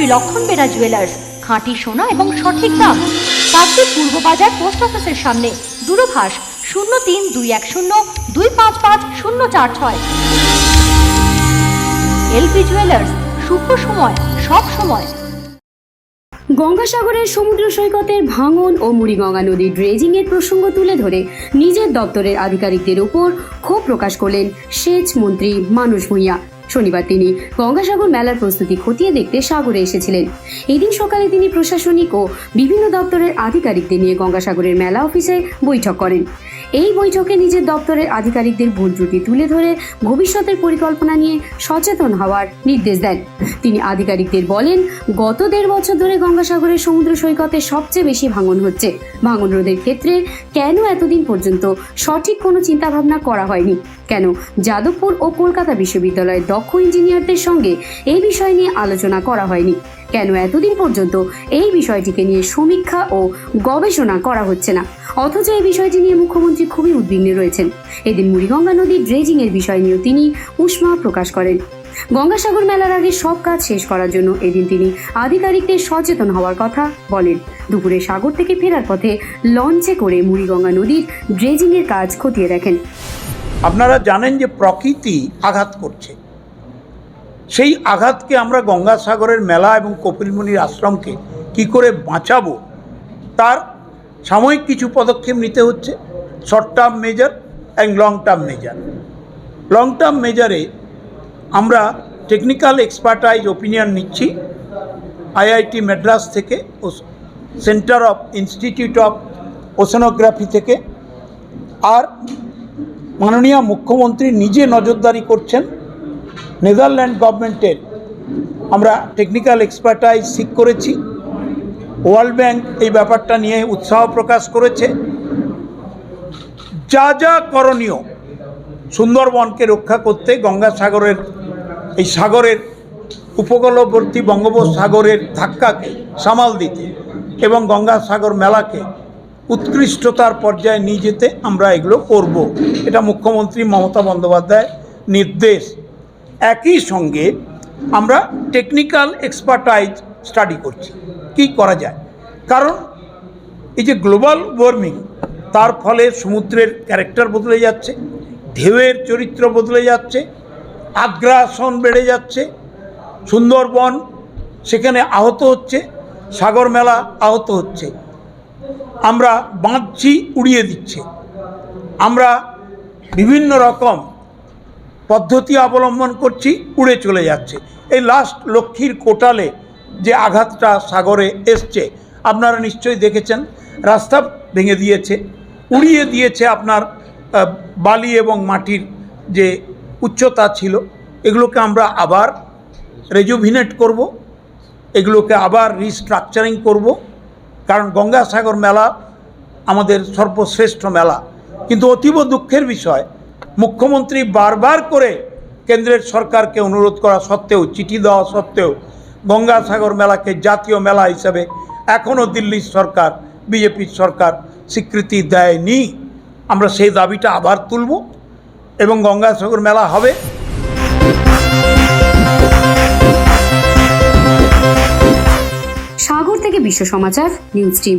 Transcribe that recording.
শ্রী লক্ষণ বেরা জুয়েলার্স খাঁটি সোনা এবং সঠিক দাম। কাকদ্বীপ পূর্ব বাজার পোস্ট অফিসের সামনে, দূরভাষ শূন্য তিন দুই এক শূন্য দুই পাঁচ পাঁচ শূন্য চার ছয়। এলপি জুয়েলার্স শুভ সময়, সব সময়। গঙ্গাসাগরের সমুদ্র সৈকতের ভাঙন ও মুড়িগঙ্গা নদীর ড্রেজিং এর প্রসঙ্গ তুলে ধরে নিজের দপ্তরের আধিকারিকদের উপর ক্ষোভ প্রকাশ করলেন সেচ মন্ত্রী মানুষ ভূঁইয়া। শনিবার তিনি গঙ্গাসাগর মেলার প্রস্তুতি খতিয়ে দেখতে সাগরে এসেছিলেন। এদিন সকালে তিনি প্রশাসনিক ও বিভিন্ন দপ্তরের আধিকারিকদের নিয়ে গঙ্গাসাগরের মেলা অফিসে বৈঠক করেন। এই বৈঠকে নিজের দপ্তরের আধিকারিকদের ভুল ত্রুটি তুলে ধরে ভবিষ্যতের পরিকল্পনা নিয়ে সচেতন হওয়ার নির্দেশ দেন। তিনি আধিকারিকদের বলেন, গত দেড় বছর ধরে গঙ্গাসাগরের সমুদ্র সৈকতে সবচেয়ে বেশি ভাঙন হচ্ছে। ভাঙন রোধের ক্ষেত্রে কেন এতদিন পর্যন্ত সঠিক কোনো চিন্তাভাবনা করা হয়নি? কেন যাদবপুর ও কলকাতা বিশ্ববিদ্যালয়ের দক্ষ ইঞ্জিনিয়ারদের সঙ্গে এই বিষয় নিয়ে আলোচনা করা হয়নি। কেন এতদিন পর্যন্ত এই বিষয়টিকে নিয়ে সমীক্ষা ও গবেষণা করা হচ্ছে না? অথচ এই বিষয়টি নিয়ে মুখ্যমন্ত্রী খুবই উদ্বিগ্ন রয়েছেন। এদিন মুড়িগঙ্গা নদীর ড্রেজিং এর বিষয় নিয়েও তিনি উষ্মা প্রকাশ করেন। গঙ্গাসাগর মেলার আগে সব কাজ শেষ করার জন্য এদিন তিনি আধিকারিকদের সচেতন হওয়ার কথা বলেন। দুপুরে সাগর থেকে ফেরার পথে লঞ্চে করে মুড়িগঙ্গা নদীর ড্রেজিং এর কাজ খতিয়ে দেখেন। আপনারা জানেন যে প্রকৃতি আঘাত করছে। সেই আঘাতকে আমরা গঙ্গাসাগরের মেলা এবং কপিলমুনির আশ্রমকে কি করে বাঁচাবো? তার সাময়িক কিছু পদক্ষেপ নিতে হচ্ছে। Short term measure and long term measure long term মেজারে আমরা টেকনিক্যাল এক্সপার্টাইজ ওপিনিয়ন নিচ্ছি আইআইটি মাদ্রাস থেকে, ও centre of institute of oceanography থেকে। আর মাননীয় মুখ্যমন্ত্রী নিজে নজরদারি করছেন নেদারল্যান্ড গভর্নমেন্টের আমরা টেকনিক্যাল এক্সপার্টাইজ ঠিক করেছি। ওয়ার্ল্ড ব্যাংক এই ব্যাপারটা নিয়ে উৎসাহ প্রকাশ করেছে। যা যা করণীয় সুন্দরবনকে রক্ষা করতে গঙ্গাসাগরের এই সাগরের উপকূলবর্তী বঙ্গোপসাগরের ধাক্কাকে সামাল দিতে এবং গঙ্গাসাগর মেলাকে উৎকৃষ্টতার পর্যায়ে নিয়ে যেতে আমরা এগুলো করব। এটা মুখ্যমন্ত্রী মমতা বন্দ্যোপাধ্যায় নির্দেশ। একই সঙ্গে আমরা টেকনিক্যাল এক্সপার্টাইজ স্টাডি করছি। কি করা যায়? কারণ এই যে গ্লোবাল ওয়ার্মিং তার ফলে সমুদ্রের ক্যারেক্টার বদলে যাচ্ছে, ঢেউয়ের চরিত্র বদলে যাচ্ছে, আগ্রাসন বেড়ে যাচ্ছে, সুন্দরবন সেখানে আহত হচ্ছে, সাগর মেলা আহত হচ্ছে। আমরা বাঁধছি উড়িয়ে দিচ্ছে। আমরা বিভিন্ন রকম পদ্ধতি অবলম্বন করছি, উড়ে চলে যাচ্ছে। এই লাস্ট লক্ষ্মীর কোটালে যে আঘাতটা সাগরে এসছে, আপনারা নিশ্চয়ই দেখেছেন, রাস্তা ভেঙে দিয়েছে, উড়িয়ে দিয়েছে আপনার বালি এবং মাটির যে উচ্চতা ছিল, এগুলোকে আমরা আবার রেজুভিনেট করব, এগুলোকে আবার রিস্ট্রাকচারিং করব, কারণ গঙ্গাসাগর মেলা আমাদের সর্বশ্রেষ্ঠ মেলা। কিন্তু অতীব দুঃখের বিষয় মুখ্যমন্ত্রী বারবার করে কেন্দ্রের সরকারকে অনুরোধ করা সত্ত্বেও, চিঠি দেওয়া সত্ত্বেও গঙ্গাসাগর মেলাকে জাতীয় মেলা হিসেবে এখনও দিল্লির সরকার, বিজেপির সরকার স্বীকৃতি দেয়নি। আমরা সেই দাবিটা আবার তুলব এবং গঙ্গাসাগর মেলা হবে। সাগর থেকে বিশ্ব সমাচার, news team.